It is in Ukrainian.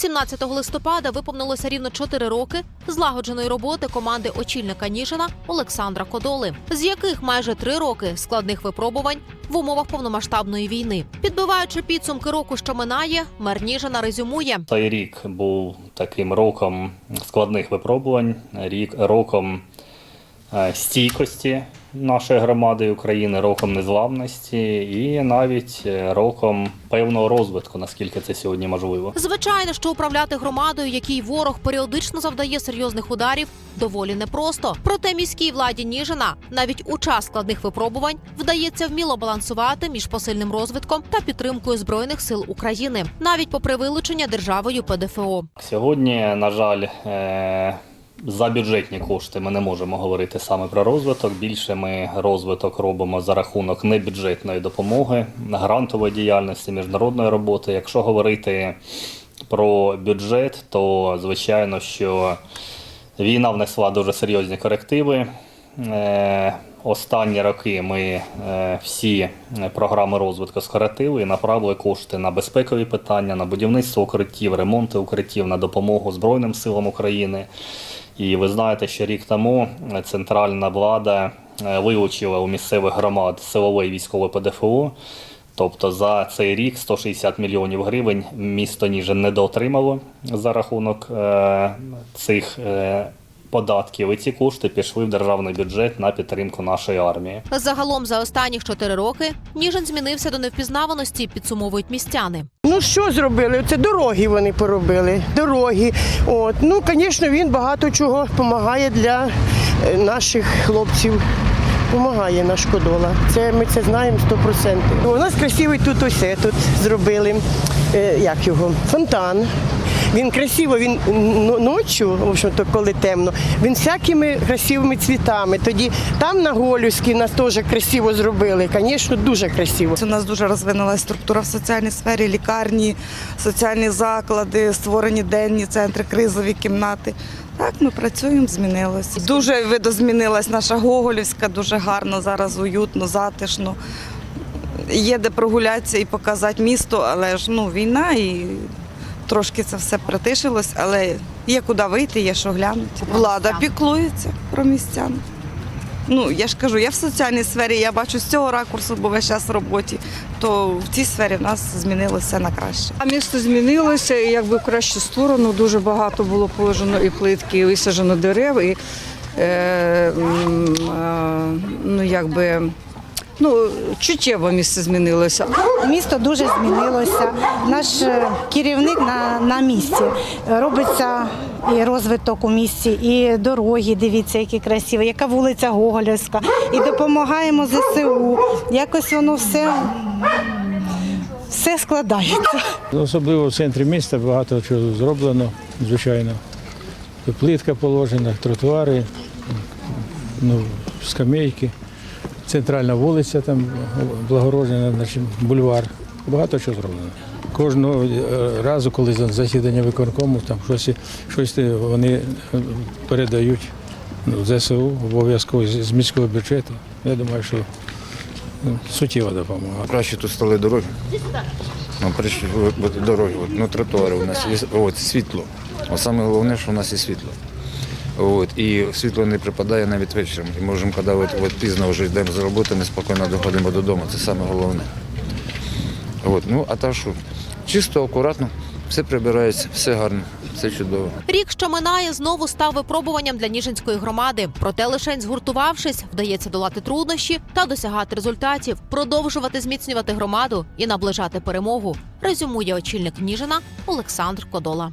17 листопада виповнилося рівно 4 роки злагодженої роботи команди очільника Ніжина Олександра Кодоли, з яких майже три роки складних випробувань в умовах повномасштабної війни. Підбиваючи підсумки року, що минає, мер Ніжина резюмує. Цей рік був таким роком складних випробувань, рік роком е, стійкості нашої громади України, роком незламності і навіть е, роком певного розвитку, наскільки це сьогодні можливо. Звичайно, що управляти громадою, якій ворог періодично завдає серйозних ударів, доволі непросто. Проте міській владі Ніжина навіть у час складних випробувань вдається вміло балансувати між посильним розвитком та підтримкою збройних сил України, навіть попри вилучення державою ПДФО. Сьогодні, на жаль, е, за бюджетні кошти ми не можемо говорити саме про розвиток. Більше ми розвиток робимо за рахунок небюджетної допомоги, грантової діяльності, міжнародної роботи. Якщо говорити про бюджет, то звичайно, що війна внесла дуже серйозні корективи. Е, Останні роки ми е, всі програми розвитку скоротили і направили кошти на безпекові питання, на будівництво укриттів, ремонти укриттів, на допомогу Збройним силам України. І ви знаєте, що рік тому центральна влада е, вилучила у місцевих громад силове і військове ПДФО. Тобто за цей рік 160 мільйонів гривень місто Ніжин недоотримало за рахунок цих податків. І ці кошти пішли в державний бюджет на підтримку нашої армії. Загалом за останні чотири роки Ніжин змінився до невпізнаваності, підсумовують містяни. Ну що зробили? Це дороги вони поробили. Дороги. От. Ну, звісно, він багато чого допомагає для е, наших хлопців. Помагає наш Кодола. Це ми це знаємо 100%. У нас красивий тут ось е, тут зробили. Е, як його? Фонтан. Він красиво, він ночі, в общем-то, коли темно, він всякими красивими цвітами. Тоді там на Голюській нас теж красиво зробили. Звісно, дуже красиво. У нас дуже розвинулася структура в соціальній сфері, лікарні, соціальні заклади, створені денні центри, кризові кімнати. Так, ми працюємо, змінилось. Дуже видозмінилась наша Гоголівська, дуже гарно, зараз уютно, затишно. Є де прогулятися і показати місто, але ж ну, війна і трошки це все притишилось, але є куди вийти, є що глянути. Влада піклується про містян. Ну, я ж кажу, я в соціальній сфері, я бачу з цього ракурсу, бо весь час в роботі, то в цій сфері в нас змінилося на краще. А місто змінилося, і якби в кращу сторону дуже багато було положено і плитки, і висаджено дерев, і е, е, ну, якби, ну, чуттєво місце змінилося. Місто дуже змінилося. Наш е, керівник на, на місці. Робиться і розвиток у місті, і дороги. Дивіться, які красиві, яка вулиця Гоголівська. І допомагаємо ЗСУ. Якось воно все, все складається. Особливо в центрі міста багато чого зроблено, звичайно. Плитка положена, тротуари, ну, скамейки, центральна вулиця там благорожена, значить, бульвар. Багато чого зроблено. Кожного е, разу, коли засідання виконкому, там щось, щось вони е, передають ну, ЗСУ обов'язково з міського бюджету. Я думаю, що ну, суттєва допомога. Краще тут стали дороги. Ну, перші от, дороги, ну, тротуари у нас є от, світло. От саме головне, що у нас є світло. От, і світло не припадає навіть вечором. І можемо, коли от, от пізно вже йдемо з роботи, ми спокійно доходимо додому. Це саме головне. От, ну, а так що чисто, акуратно, все прибирається, все гарно, все чудово. Рік, що минає, знову став випробуванням для Ніжинської громади. Проте лише згуртувавшись, вдається долати труднощі та досягати результатів, продовжувати зміцнювати громаду і наближати перемогу. Резюмує очільник Ніжина Олександр Кодола.